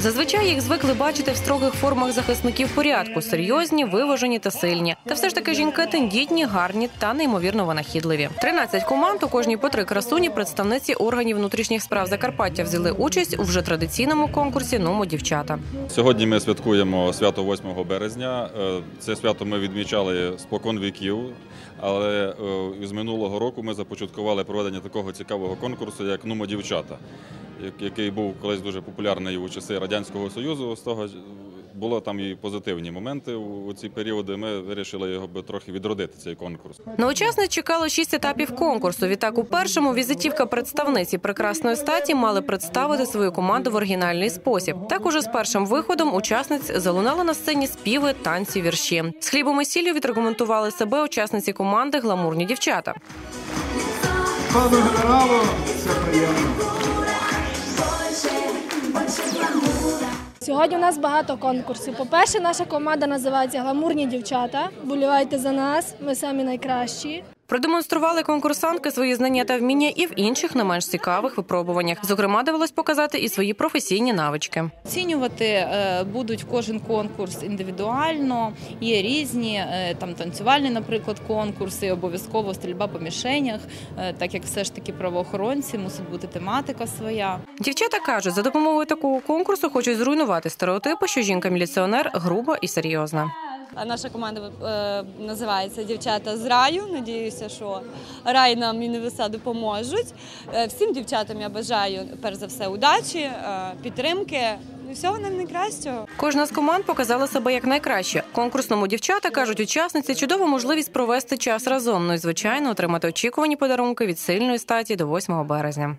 Зазвичай їх звикли бачити в строгих формах захисників порядку, серйозні, виважені та сильні. Та все ж таки жінки тендітні, гарні та неймовірно винахідливі. 13 команд у кожній по три красуні представниці органів внутрішніх справ Закарпаття взяли участь у вже традиційному конкурсі Ному дівчата. Сьогодні ми святкуємо свято 8 березня. Е, Це свято ми відмічали спокон віків, але е, з минулого року ми започаткували проведення такого цікавого конкурсу, як Нумо дівчата, який був колись дуже популярний у часи Радянського Союзу. З того ж було там і позитивні моменти у ці періоди. Ми вирішили його би трохи відродити цей конкурс. На учасниць чекало шість етапів конкурсу. Відтак, у першому візитівка представниці прекрасної статі мали представити свою команду в оригінальний спосіб. Так уже з першим виходом учасниць залунали на сцені співи, танці, вірші. З хлібом і сіллю відрекомендували себе учасниці команди Гламурні дівчата. Пану генералу, це приємно. Сьогодні у нас багато конкурсів. По-перше, наша команда називається Гламурні дівчата. Болівайте за нас, ми самі найкращі. Продемонстрували конкурсантки свої знання та вміння і в інших не менш цікавих випробуваннях. Зокрема, довелось показати і свої професійні навички. Оцінювати е, будуть кожен конкурс індивідуально. Є різні е, там танцювальні, наприклад, конкурси, обов'язково стрільба по мішенях, е, так як все ж таки правоохоронці мусить бути тематика своя. Дівчата кажуть, за допомогою такого конкурсу хочуть зруйнувати стереотипи, що жінка-міліціонер груба і серйозна. Наша команда е, називається Дівчата з раю. Надіюся, що рай нам і небеса допоможуть. Е, всім дівчатам я бажаю перш за все удачі, е, підтримки. і Всього нам найкращого. Кожна з команд показала себе як найкраще. Конкурсному дівчата кажуть, учасниці чудова можливість провести час разом. Ну і звичайно отримати очікувані подарунки від сильної статі до 8 березня.